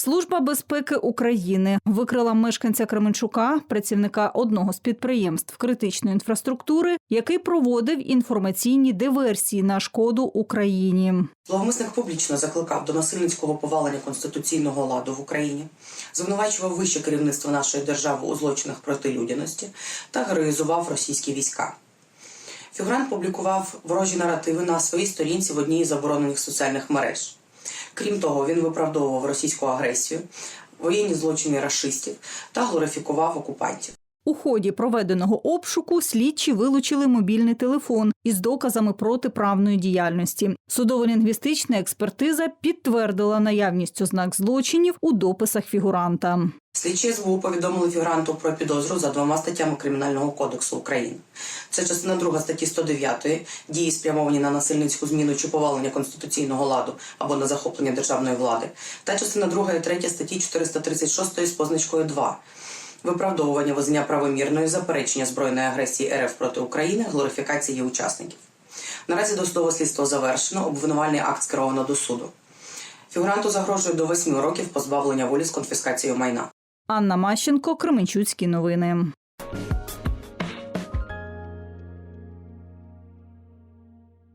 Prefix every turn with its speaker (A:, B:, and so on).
A: Служба безпеки України викрила мешканця Кременчука, працівника одного з підприємств критичної інфраструктури, який проводив інформаційні диверсії на шкоду Україні.
B: Зловмисник публічно закликав до насильницького повалення конституційного ладу в Україні, звинувачував вище керівництво нашої держави у злочинах проти людяності та героїзував російські війська. Фігурант публікував ворожі наративи на своїй сторінці в одній із заборонених соціальних мереж. Крім того, він виправдовував російську агресію, воєнні злочини рашистів та глорифікував окупантів.
A: У ході проведеного обшуку слідчі вилучили мобільний телефон із доказами протиправної діяльності. Судово-лінгвістична експертиза підтвердила наявність ознак злочинів у дописах фігуранта.
B: Слідчі СБУ повідомили фігуранту про підозру за двома статтями Кримінального кодексу України. Це частина 2 статті 109 дії спрямовані на насильницьку зміну чи повалення конституційного ладу або на захоплення державної влади, та частина 2 і 3 статті 436 з позначкою 2 виправдовування визнання правомірної заперечення збройної агресії РФ проти України, глорифікації учасників. Наразі досудове слідство завершено, обвинувальний акт скеровано до суду. Фігуранту загрожує до восьми років позбавлення волі з конфіскацією майна.
A: Анна Мащенко, Кременчуцькі новини.